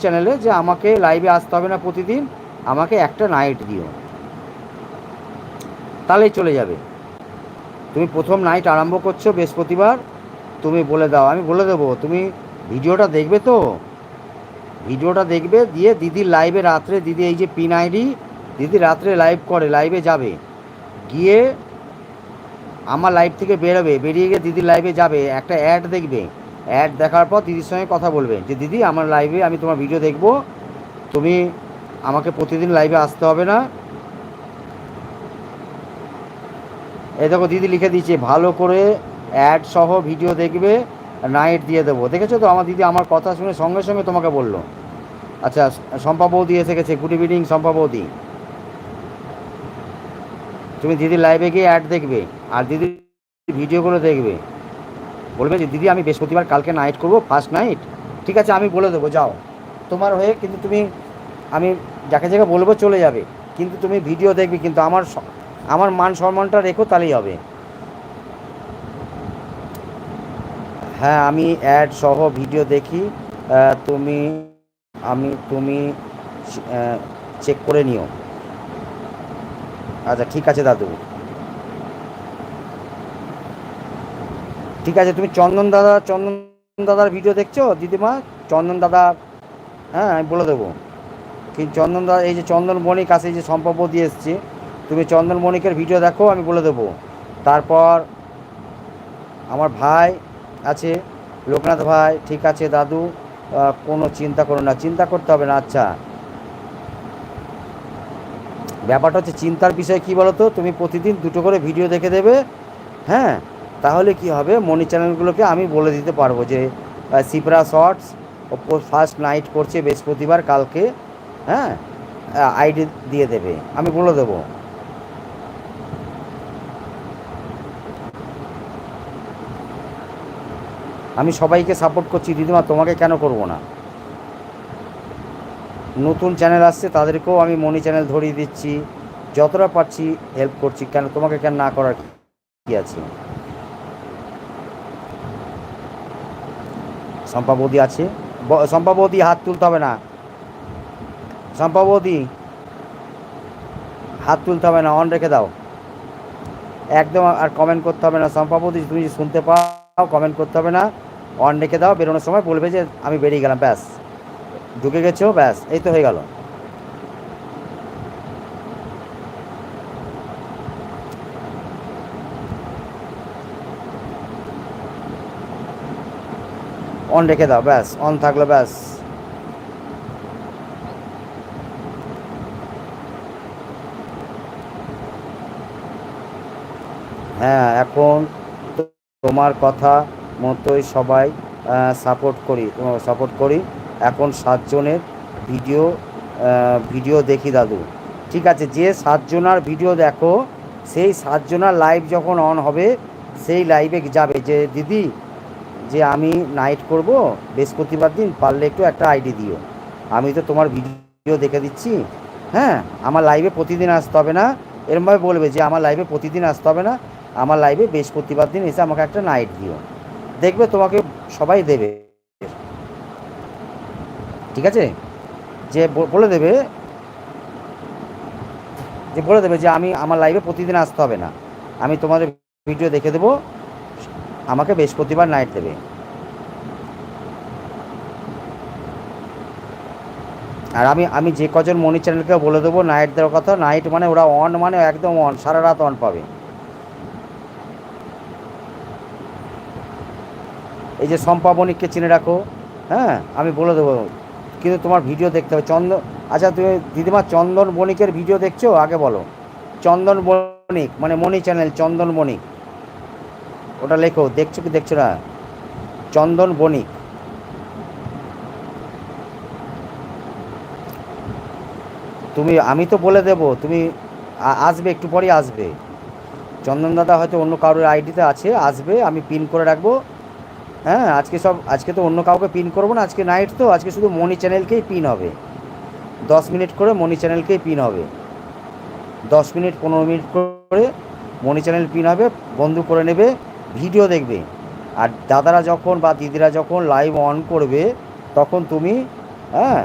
চ্যানেলে যে আমাকে লাইভে আসতে হবে না প্রতিদিন, আমাকে একটা নাইট দিও। তাহলেই চলে যাবে। তুমি প্রথম নাইট আরম্ভ করছ বৃহস্পতিবার, তুমি বলে দাও। আমি বলে দেবো, তুমি ভিডিওটা দেখবে তো? ভিডিওটা দেখবে, দিয়ে দিদির লাইভে রাত্রে, দিদি এই যে পিন আইডি দিদি রাত্রে লাইভ করে লাইভে যাবে। গিয়ে আমার লাইভ থেকে বেরোবে, বেরিয়ে গিয়ে দিদির লাইভে যাবে, একটা অ্যাড দেখবে। অ্যাড দেখার পর দিদির সঙ্গে কথা বলবে যে, দিদি, আমার লাইভে আমি তোমার ভিডিও দেখব। তুমি আমাকে প্রতিদিন লাইভে আসতে হবে না। এই দেখো, দিদি লিখে দিয়েছে, ভালো করে অ্যাড সহ ভিডিও দেখবে নাইট দিয়ে দেবো। দেখেছ তো? আমার দিদি আমার কথা শুনে সঙ্গে সঙ্গে তোমাকে বলল। আচ্ছা শম্পা বৌদি এসে গেছে। গুড ইভিনিং শম্পা বৌদি। তুমি দিদির লাইভে গিয়ে অ্যাড দেখবে, আর দিদি ভিডিওগুলো দেখবে। বলবে যে, দিদি, আমি বৃহস্পতিবার কালকে নাইট করব ফার্স্ট নাইট ঠিক আছে, আমি বলে দেবো, যাও। তোমার হয়ে কিন্তু তুমি, আমি যাকে যাকে বলব চলে যাবে। কিন্তু তুমি ভিডিও দেখবে, কিন্তু আমার আমার মান সম্মানটা রেখো, তাহলেই হবে। হ্যাঁ আমি অ্যাড সহ ভিডিও দেখি। তুমি, আমি, তুমি চেক করে নিও। আচ্ছা ঠিক আছে, দাদু। ঠিক আছে, তুমি চন্দন দাদা, চন্দন দাদার ভিডিও দেখছ? দিদিমা, চন্দন দাদা হ্যাঁ আমি বলে দেবো। কিন্তু চন্দন দাদা এই যে চন্দন বণিক আছে, এই যে সম্পর্ক দিয়ে এসছে, তুমি চন্দন বণিকের ভিডিও দেখো, আমি বলে দেবো। তারপর আমার ভাই আছে, লোকনাথ ভাই, ঠিক আছে, দাদু কোনো চিন্তা করো না, চিন্তা করতে হবে না আচ্ছা। ব্যাপারটা হচ্ছে, চিন্তার বিষয় কি বলো তো তুমি প্রতিদিন দুটো করে ভিডিও দেখে দেবে হ্যাঁ? তাহলে কি হবে? মনি চ্যানেলগুলোকে আমি বলে দিতে পারব যে সিপরা শর্টস ফার্স্ট নাইট করছে বৃহস্পতিবার, কালকে হ্যাঁ? আইডি দিয়ে দেবে। আমি বলে দেবো। আমি সবাইকে সাপোর্ট করছি, দিদিমা, তোমাকে কেন করব না? নতুন চ্যানেল আসছে, তাদেরকেও আমি মনি চ্যানেল ধরিয়ে দিচ্ছি। যতটা পারছি হেল্প করছি, কেন তোমাকে কেন না করার কি আছে? শম্পা বৌদি আছে। শম্পা বৌদি হাত তুলতে হবে না। শম্পা বৌদি হাত তুলতে হবে না অন রেখে দাও। একদম আর কমেন্ট করতে হবে না। শম্পা বৌদি তুমি শুনতে পাও কমেন্ট করতে হবে না। অন রেখে দাও, বেরোনোর সময় বলবে যে আমি বেরিয়ে গেলাম, ব্যাস। ঢুকে গেছো, ব্যাস, এই তো হয়ে গেল। অন রেখে দাও, ব্যাস অন থাকল, ব্যাস। হ্যাঁ এখন তোমার কথা মতোই সবাই সাপোর্ট করি সাপোর্ট করি। এখন সাতজনের ভিডিও ভিডিও দেখি দাদু। ঠিক আছে, যে সাতজনার ভিডিও দেখো, সেই সাতজনার লাইভ যখন অন হবে, সেই লাইভে যাবে। যে দিদি যে আমি নাইট করব, বৃহস্পতিবার দিন পারলে একটু একটা আইডি দিও। আমি তো তোমার ভিডিও দেখে দিচ্ছি। হ্যাঁ আমার লাইভে প্রতিদিন আসতে হবে না। এরমভাবে বলবে যে আমার লাইভে প্রতিদিন আসতে হবে না। আমার লাইভে বৃহস্পতিবার দিন এসে আমাকে একটা নাইট দিও। দেখবে তোমাকে সবাই দেবে। ঠিক আছে? যে বলে দেবে, যে বলে দেবে যে আমি, আমার লাইভে প্রতিদিন আসতে হবে না। আমি তোমাদের ভিডিও দেখে দেবো। আমাকে বৃহস্পতিবার নাইট দেবে। আর আমি আমি যে কজন মনি চ্যানেলকে বলে দেবো নাইট দেওয়ার কথা নাইট মানে ওরা অন মানে একদম অন সারা রাত অন পাবে। এই যে শম্পা বণিককে চিনে রাখো হ্যাঁ আমি বলে দেবো। কিন্তু তোমার ভিডিও দেখতে হবে। চন্দন আচ্ছা তুমি দিদিমা, চন্দন বণিকের ভিডিও দেখছ? আগে বলো। চন্দন বণিক মানে মণি চ্যানেল চন্দন বণিক। ওটা লেখো, দেখছ কি দেখছ না? চন্দন বণিক। তুমি, আমি তো বলে দেবো, তুমি আসবে, একটু পরেই আসবে। চন্দন দাদা হয়তো অন্য কারোর আইডিতে আছে, আসবে, আমি পিন করে রাখব। হ্যাঁ আজকে সব, আজকে তো অন্য কাউকে পিন করব না, আজকে নাইট তো, আজকে শুধু মনি চ্যানেলকেই পিন হবে। দশ মিনিট করে মনি চ্যানেলকেই পিন হবে। দশ মিনিট, পনেরো মিনিট করে মনি চ্যানেল পিন হবে, বন্ধু করে নেবে। ভিডিও দেখবে। আর দাদারা যখন বা দিদিরা যখন লাইভ অন করবে তখন তুমি হ্যাঁ?